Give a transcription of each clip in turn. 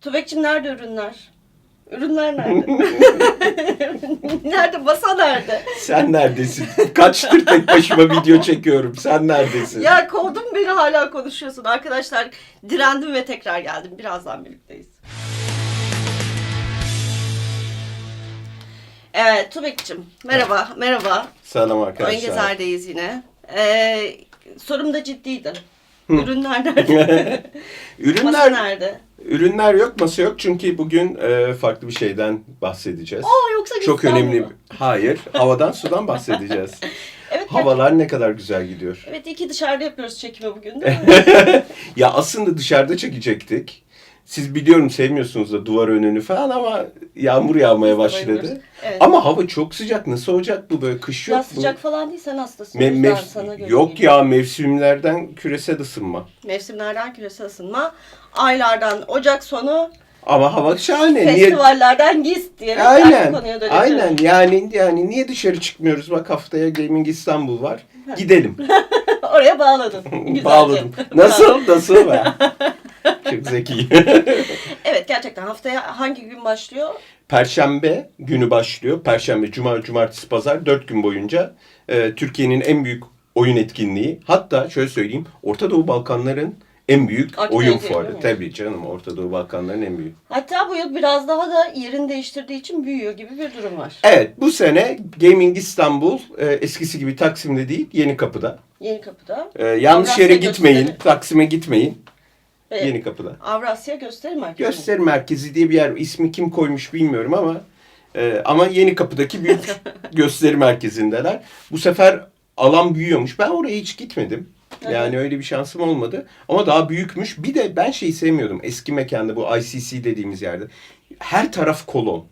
Tübekçim nerede ürünler? Ürünler nerede? nerede? Masa nerede? Sen neredesin? Kaçtır tek başıma video çekiyorum. Sen neredesin? Ya kovdun beni hala konuşuyorsun. Arkadaşlar direndim ve tekrar geldim. Birazdan birlikteyiz. Evet Tübekçim merhaba merhaba. Selam arkadaşlar. Gezer'deyiz yine. Ee, sorum da ciddiydi. Ürünler nerede? Masa Ürünler nerede? ürünler yok, masa yok çünkü bugün e, farklı bir şeyden bahsedeceğiz. Aa yoksa Çok İstanbul önemli. mu? Hayır, havadan sudan bahsedeceğiz. Evet, Havalar ne kadar güzel gidiyor. Evet iki dışarıda yapıyoruz çekimi bugün değil mi? Ya aslında dışarıda çekecektik. Siz biliyorum sevmiyorsunuz da duvar önünü falan ama yağmur yağmaya başladı. Evet. Ama hava çok sıcak. Nasıl olacak bu böyle kış yok ya mu? sıcak falan değil sen hastasın. Me- mevs- sana göre yok değil. ya mevsimlerden küresel ısınma. Mevsimlerden küresel ısınma, aylardan Ocak sonu, Ama hava şahane. Niye? festivallerden giz diyelim. Aynen. Aynen. Yani yani niye dışarı çıkmıyoruz? Bak haftaya Gaming İstanbul var. Gidelim. Oraya bağladın. Güzelce. Bağladım. Nasıl? Nasıl be? Çok zeki. Evet gerçekten haftaya hangi gün başlıyor? Perşembe günü başlıyor. Perşembe, cuma, cumartesi, pazar dört gün boyunca e, Türkiye'nin en büyük oyun etkinliği. Hatta şöyle söyleyeyim. Orta Doğu Balkanların en büyük Akdeniz oyun fuarı. Tabii canım Orta Doğu Balkanların en büyük. Hatta bu yıl biraz daha da yerini değiştirdiği için büyüyor gibi bir durum var. Evet bu sene Gaming İstanbul e, eskisi gibi Taksim'de değil Yeni Kapı'da. Yeni kapıda. E, yanlış Avrasya yere gitmeyin. Taksim'e gitmeyin. Ve Yeni Kapı'da. Avrasya Gösteri Merkezi. Gösteri Merkezi diye bir yer. İsmi kim koymuş bilmiyorum ama e, ama Yeni Kapı'daki büyük gösteri merkezindeler. Bu sefer alan büyüyormuş. Ben oraya hiç gitmedim. Yani öyle bir şansım olmadı. Ama daha büyükmüş. Bir de ben şeyi sevmiyordum. Eski mekanda bu ICC dediğimiz yerde. Her taraf kolon.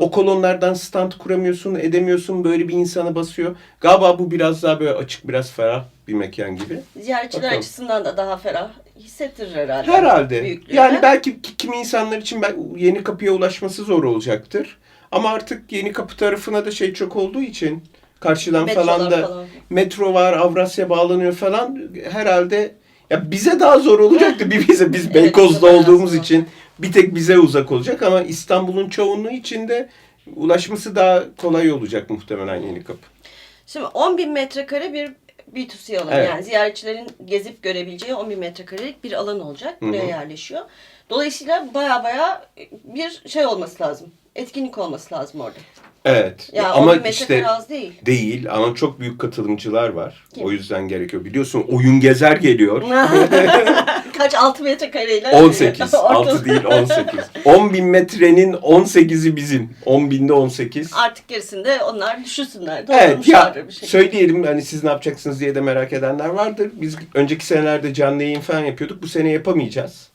O kolonlardan stand kuramıyorsun, edemiyorsun. Böyle bir insana basıyor. Galiba bu biraz daha böyle açık, biraz ferah bir mekan gibi. Ziyaretçiler Bakalım. açısından da daha ferah hissettirir herhalde. Herhalde. büyüklüğünü. Yani belki ki- kimi insanlar için yeni kapıya ulaşması zor olacaktır. Ama artık yeni kapı tarafına da şey çok olduğu için karşıdan Metrolar falan da falan. metro var, Avrasya bağlanıyor falan. Herhalde ya bize daha zor olacaktı. Bir bize biz Evet, Beykoz'da olduğumuz zor. için bir tek bize uzak olacak ama İstanbul'un çoğunluğu için de ulaşması daha kolay olacak muhtemelen yeni kapı. Şimdi 10 bin metrekare bir B2C alanı Evet. yani ziyaretçilerin gezip görebileceği 10 bin metrekarelik bir alan olacak. Buraya yerleşiyor. Dolayısıyla baya baya bir şey olması lazım. Etkinlik olması lazım orada. Evet. Ya 10 ama işte az değil. Değil ama çok büyük katılımcılar var. Kim? O yüzden gerekiyor. Biliyorsun oyun gezer geliyor. Kaç 6 metrekareyle? 18. Orta- 6 değil 18. 10 bin metrenin 18'i bizim. 10 binde 18. Artık gerisinde onlar düşünsünler. Evet ya şekilde. söyleyelim hani siz ne yapacaksınız diye de merak edenler vardır. Biz önceki senelerde canlı yayın falan yapıyorduk. Bu sene yapamayacağız.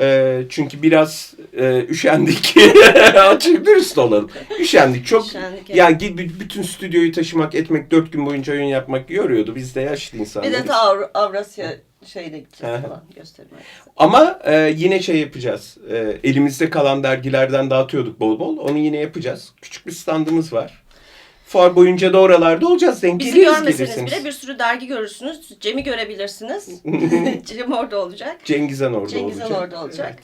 Ee, çünkü biraz e, üşendik. Açık dürüst olalım. Üşendik. Çok Üşendik, evet. ya git bütün stüdyoyu taşımak, etmek, dört gün boyunca oyun yapmak yoruyordu. Biz de yaşlı Bir insanlarız. de ta Avra- Avrasya şeyde gideceğiz falan göstermeye. Ama e, yine şey yapacağız. E, elimizde kalan dergilerden dağıtıyorduk bol bol. Onu yine yapacağız. Küçük bir standımız var. Fuar boyunca da oralarda olacağız. Denk Bizi geliriz görmeseniz gelirsiniz. bile bir sürü dergi görürsünüz. Cem'i görebilirsiniz. Cem orada olacak. Cengizhan orada Cengiz Han olacak. orada olacak.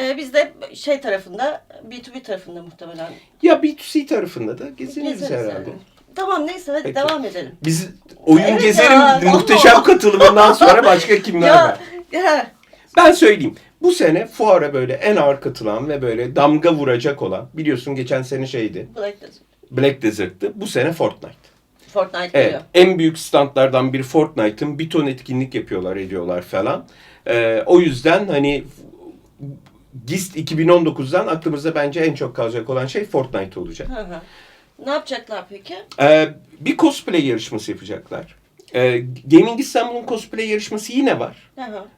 Ee, biz de şey tarafında, B2B tarafında muhtemelen Ya B2C tarafında da geziniriz gezeriz herhalde. yani. Tamam neyse hadi Peki. devam edelim. Biz oyun Evet gezerim ya, muhteşem katılımından sonra başka kimler var? Ya, ya Ben söyleyeyim. Bu sene fuara böyle en ağır katılan ve böyle damga vuracak olan biliyorsun geçen sene şeydi. Black Desert. Black Desert'tı. Bu sene Fortnite. Fortnite Evet. geliyor. En büyük standlardan biri Fortnite'ın bir ton etkinlik yapıyorlar, ediyorlar falan. Ee, o yüzden hani GIST 2019'dan aklımızda bence en çok kalacak olan şey Fortnite olacak. Hı hı. Ne yapacaklar peki? Ee, bir cosplay yarışması yapacaklar. Ee, Gaming İstanbul'un cosplay yarışması yine var.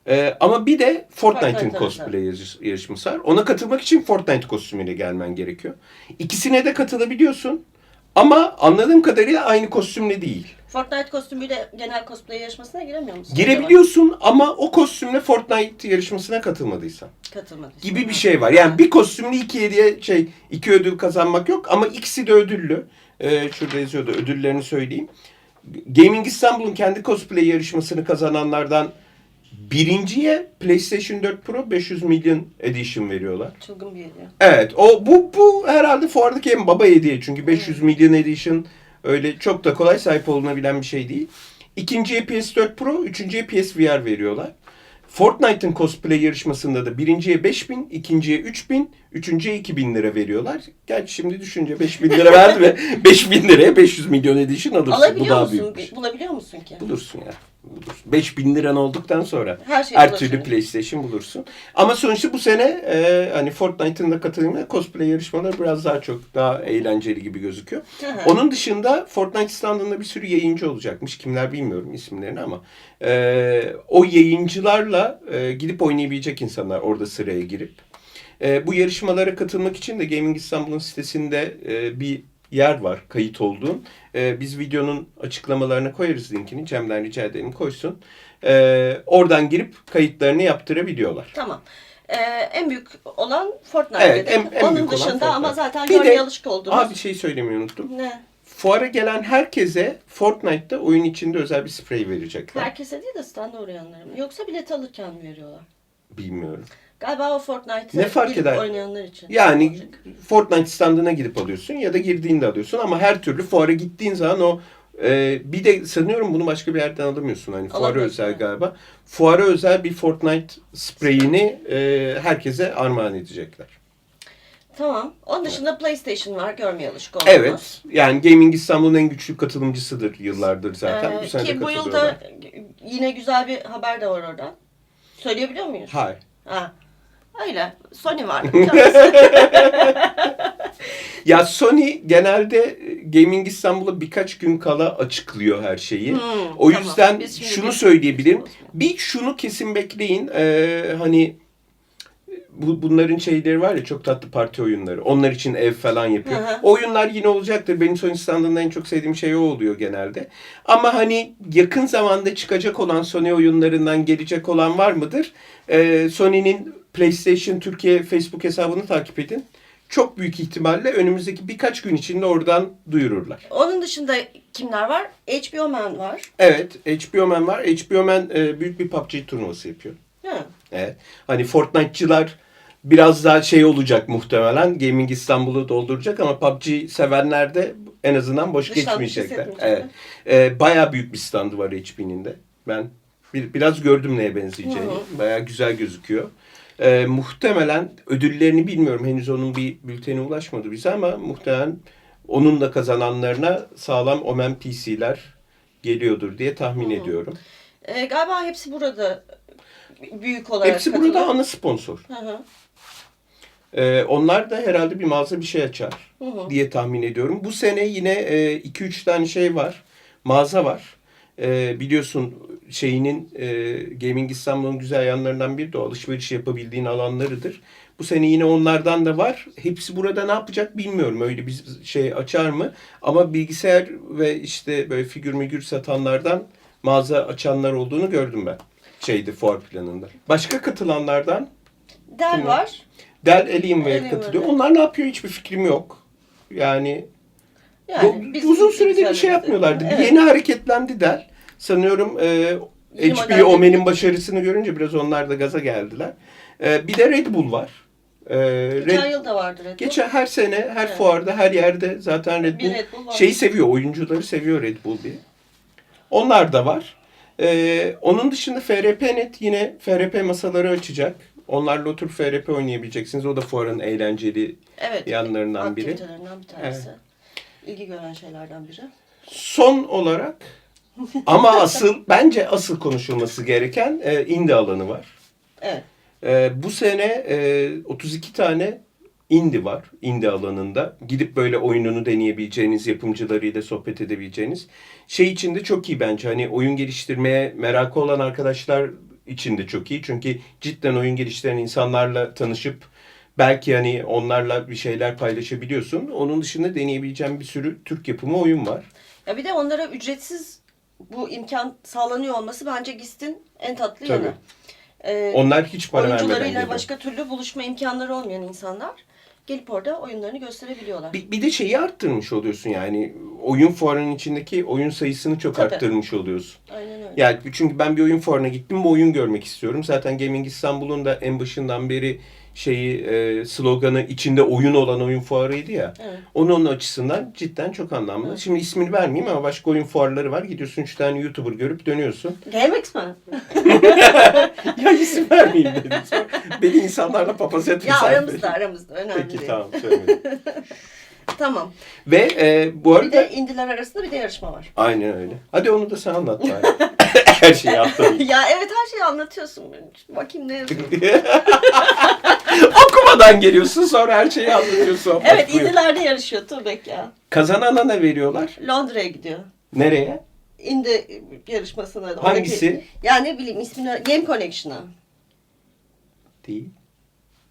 Ee, ama bir de Fortnite'ın Fortnite, cosplay yarış- yarışması var. Ona katılmak için Fortnite kostümüyle gelmen gerekiyor. İkisine de katılabiliyorsun. Ama anladığım kadarıyla aynı kostümle değil. Fortnite kostümüyle genel cosplay yarışmasına giremiyor musun? Girebiliyorsun ama o kostümle Fortnite yarışmasına katılmadıysan Katılmadı. gibi bir şey var. Yani bir kostümle iki hediye şey iki ödül kazanmak yok ama ikisi de ödüllü. Ee, şurada yazıyordu ödüllerini söyleyeyim. Gaming İstanbul'un kendi cosplay yarışmasını kazananlardan Birinciye PlayStation 4 Pro 500 milyon edition veriyorlar. Çılgın bir hediye. Evet o bu bu herhalde fuardaki en baba hediye çünkü 500 milyon edition öyle çok da kolay sahip olunabilen bir şey değil. İkinciye PS4 Pro, üçüncüye PSVR veriyorlar. Fortnite'ın cosplay yarışmasında da birinciye 5000, ikinciye 3000, üçüncüye 2000 lira veriyorlar. Gerçi şimdi düşünce 5000 lira verdi ve 5000 liraya 500 milyon edition alırsın. Bu Alabiliyor daha musun? büyükmüş. Bulabiliyor musun ki? Bulursun ya. Bulursun. 5000 liran olduktan sonra Her şeyi her türlü PlayStation bulursun. Ama sonuçta bu sene e, hani Fortnite'ın da katılımıyla cosplay yarışmaları biraz daha çok daha eğlenceli gibi gözüküyor. Hı hı. Onun dışında Fortnite standında bir sürü yayıncı olacakmış. Kimler bilmiyorum isimlerini ama e, o yayıncılarla e, gidip oynayabilecek insanlar orada sıraya girip. E, bu yarışmalara katılmak için de Gaming İstanbul'un sitesinde e, bir yer var kayıt olduğun. E, biz videonun açıklamalarına koyarız linkini. Cem'den rica edelim koysun. E, oradan girip kayıtlarını yaptırabiliyorlar. Tamam. Ee, en büyük olan Fortnite Evet, en- en Onun büyük olan dışında Fortnite. ama zaten Bir de- görmeye alışık olduğumuz. Aa bir şey söylemeyi unuttum. Ne? Fuara gelen herkese Fortnite'da oyun içinde özel bir sprey verecekler. Herkese değil de standa uğrayanlara mı? Yoksa bilet alırken mi veriyorlar? Bilmiyorum. Galiba o Fortnite'ı Ne fark eder? oynayanlar için. Yani olacak. Fortnite standına gidip alıyorsun ya da girdiğinde alıyorsun ama her türlü fuara gittiğin zaman o e, bir de sanıyorum bunu başka bir yerden alamıyorsun. Hani fuara Alamıyorsun, özel evet. galiba. Fuara özel bir Fortnite spreyini e, herkese armağan edecekler. Tamam. Onun dışında PlayStation var. Görmeye alışık olduğumuz. Evet. Yani Gaming İstanbul'un en güçlü katılımcısıdır yıllardır zaten. Ee, bu sene de ki bu yılda katılıyorlar. yine güzel bir haber de var oradan. Söyleyebiliyor muyuz? Hayır. Ha. Öyle. Sony var. Ya Sony genelde e, Gaming İstanbul'a birkaç gün kala açıklıyor her şeyi. Hmm, o tamam. yüzden şunu bir- söyleyebilirim. Bir şunu kesin bekleyin. Ee, hani bu, bunların şeyleri var ya çok tatlı parti oyunları. Onlar için ev falan yapıyor. Hı hı. Oyunlar yine olacaktır. Benim Sony standında en çok sevdiğim şey o oluyor genelde. Ama hani yakın zamanda çıkacak olan Sony oyunlarından gelecek olan var mıdır? Ee, Sony'nin PlayStation Türkiye Facebook hesabını takip edin. Çok büyük ihtimalle önümüzdeki birkaç gün içinde oradan duyururlar. Onun dışında kimler var? HBO Man var. Evet, HBO Man var. HBO Man e, büyük bir PUBG turnuvası yapıyor. Ha. Evet. Hani Fortnite'çılar biraz daha şey olacak muhtemelen. Gaming İstanbul'u dolduracak ama PUBG sevenler de en azından boş Dışlanmış geçmeyecekler. Evet. Ee, bayağı büyük bir standı var HP'nin de. Ben bir, biraz gördüm neye benzeyeceğini. Hı Bayağı güzel gözüküyor. Ee, muhtemelen ödüllerini bilmiyorum. Henüz onun bir bülteni ulaşmadı bize ama muhtemelen onun da kazananlarına sağlam Omen PC'ler geliyordur diye tahmin ediyorum. Ee, galiba hepsi burada büyük olarak Hepsi katılıyor. burada ana sponsor. Hı hı. Ee, onlar da herhalde bir mağaza bir şey açar Hı hı. diye tahmin ediyorum. Bu sene yine 2-3 tane şey var. Mağaza var. Ee, biliyorsun şeyinin e, Gaming İstanbul'un güzel yanlarından biri de o alışveriş yapabildiğin alanlarıdır. Bu sene yine onlardan da var. Hepsi burada ne yapacak bilmiyorum. Öyle bir şey açar mı? Ama bilgisayar ve işte böyle figür migür satanlardan mağaza açanlar olduğunu gördüm ben. Şeydi fuar planında. Başka katılanlardan Kim var. Dell Alienware katılıyor. Onlar ne yapıyor hiçbir fikrim yok. Yani, Yani bu- uzun süredir bir şey yapmıyorlardı. Bir Yeni hareketlendi Dell. Sanıyorum e, HP modelde- Omen'in başarısını görünce biraz onlar da gaza geldiler. E, bir de Red Bull var. E, Geçen Red, yıl da vardı Red Bull. geçen her sene, her Evet. fuarda, her yerde zaten Red Bull, Red Bull şeyi seviyor, oyuncuları seviyor Red Bull diye. Onlar da var. E, onun dışında FRP.net yine FRP masaları açacak. Onlarla oturup FRP oynayabileceksiniz. O da fuarın eğlenceli evet. yanlarından biri. Aktivitelerinden bir tanesi. İlgi gören şeylerden biri. Son olarak ama asıl bence asıl konuşulması gereken e, indie alanı var. Evet. E, bu sene e, 32 tane indie var indie alanında. Gidip böyle oyununu deneyebileceğiniz, yapımcılarıyla sohbet edebileceğiniz. Şey için de çok iyi bence. Hani oyun geliştirmeye merakı olan arkadaşlar için de çok iyi. Çünkü cidden oyun geliştiren insanlarla tanışıp belki hani onlarla bir şeyler paylaşabiliyorsun. Onun dışında deneyebileceğin bir sürü Türk yapımı oyun var. Ya bir de onlara ücretsiz bu imkan sağlanıyor olması bence GIST'in en tatlı Tabii. yanı. Ee, Onlar hiç para vermeden oyuncularıyla başka türlü buluşma imkanları olmayan insanlar gelip orada oyunlarını gösterebiliyorlar. Bir, bir de şeyi arttırmış oluyorsun yani. Oyun fuarının içindeki oyun sayısını çok Tabii. arttırmış oluyorsun. Aynen öyle. Yani çünkü ben bir oyun fuarına gittim bu oyun görmek istiyorum. Zaten Gaming İstanbul'un da en başından beri şeyi e, sloganı içinde oyun olan oyun fuarıydı ya. Evet. Onun açısından cidden çok anlamlı. Evet. Şimdi ismini vermeyeyim ama başka oyun fuarları var. Gidiyorsun üç tane YouTuber görüp dönüyorsun. GameX mi? ya isim vermeyeyim dedim. Sonra beni insanlarla papaz etme Ya aramızda aramızda önemli Peki değil. tamam söylemedim. Tamam. Ve e, bu Bir arada... de indiler arasında bir de yarışma var. Aynen öyle. Hadi onu da sen anlat bari. Her şeyi atlamayayım. ya evet her şeyi anlatıyorsun. Bakayım ne yazıyor. Okumadan geliyorsun sonra her şeyi anlatıyorsun. evet Buyur. indilerde yarışıyor Tuğbek ya. Kazanana ne veriyorlar? Londra'ya gidiyor. Nereye? Indi yarışmasına. Oradaki- Hangisi? Ya ne bileyim ismini Game Connection'a. Değil.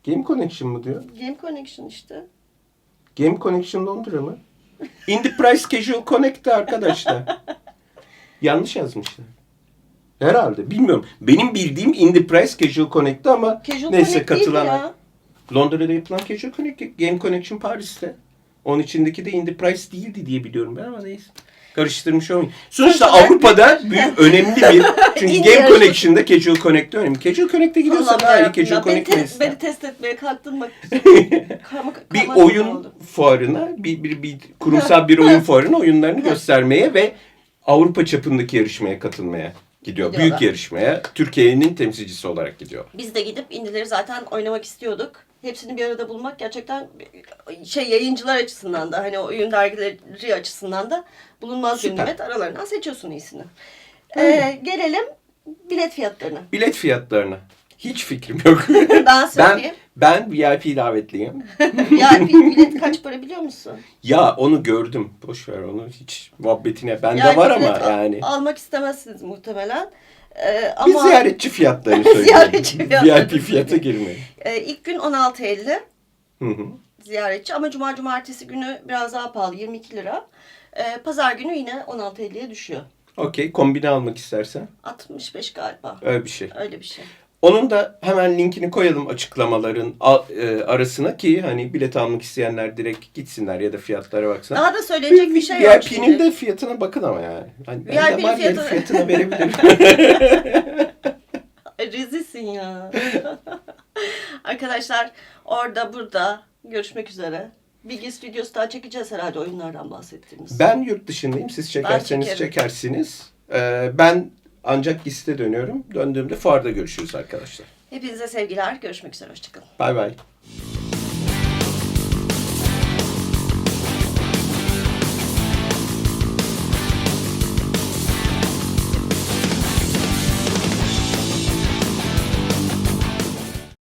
Game Connection mı diyor? Game Connection işte. Game Connection Londra mı? Indie Price Casual Connect'te arkadaşlar. Yanlış yazmışlar. Herhalde. Bilmiyorum. Benim bildiğim Indie Price Casual Connect'te ama Casual neyse Connect değil katılan ya. Londra'da yapılan Casual Connect, Game Connection Paris'te. Onun içindeki de Indie Price değildi diye biliyorum ben ama neyse. Karıştırmış olmayayım. Sonuçta Avrupa'da büyük, önemli bir... Çünkü Game yarışması- Connection'da Casual Connect'te önemli. Casual Connect'e gidiyorsan Allah'ım daha iyi Casual. Beni, Connect te- neyse. beni test etmeye kalktın bak. Karma, bir karma oyun oldu. fuarına, bir, bir, bir kurumsal bir oyun fuarına oyunlarını göstermeye ve Avrupa çapındaki yarışmaya katılmaya gidiyor. Gidiyorlar. Büyük yarışmaya Türkiye'nin temsilcisi olarak gidiyor. Biz de gidip indileri zaten oynamak istiyorduk. Hepsini bir arada bulmak gerçekten şey yayıncılar açısından da hani oyun dergileri açısından da bulunmaz bir Süper. nimet. Aralarından seçiyorsun iyisini. Ee, gelelim bilet fiyatlarına. Bilet fiyatlarına. Hiç fikrim yok. ben ben söyleyeyim. ben VIP davetliyim. bir bilet kaç para biliyor musun? Ya onu gördüm. Boş ver onu hiç muhabbetine. Bende Yani var ama al- yani. Almak istemezsiniz muhtemelen. Ee, ama ziyaretçi fiyatlarını söyleyeyim. Ziyaretçi fiyatları. VIP fiyata girmeyin. e, ilk gün 16.50 Hı hı. ziyaretçi ama cuma cumartesi günü biraz daha pahalı 22 lira. Ee, pazar günü yine 16.50'ye düşüyor. Okey. Kombine almak istersen. 65 galiba. Öyle bir şey. Öyle bir şey. Onun da hemen linkini koyalım açıklamaların e, arasına ki hani bilet almak isteyenler direkt gitsinler ya da fiyatlara baksınlar. Daha da söyleyecek bir şey yok VIP'nin de fiyatına bakın ama yani. Hani ben VIP'nin var ya fiyatı- fiyatına verebilirim. Ay, Rezilsin ya. Arkadaşlar orada burada görüşmek üzere. Bilgis videosu daha çekeceğiz herhalde oyunlardan bahsettiğimiz. ben yurt dışındayım. Siz çekerseniz çekersiniz. Ee, ben ancak liste dönüyorum. Döndüğümde fuarda görüşürüz arkadaşlar. Hepinize sevgiler. Görüşmek üzere. Hoşçakalın. Bay bay.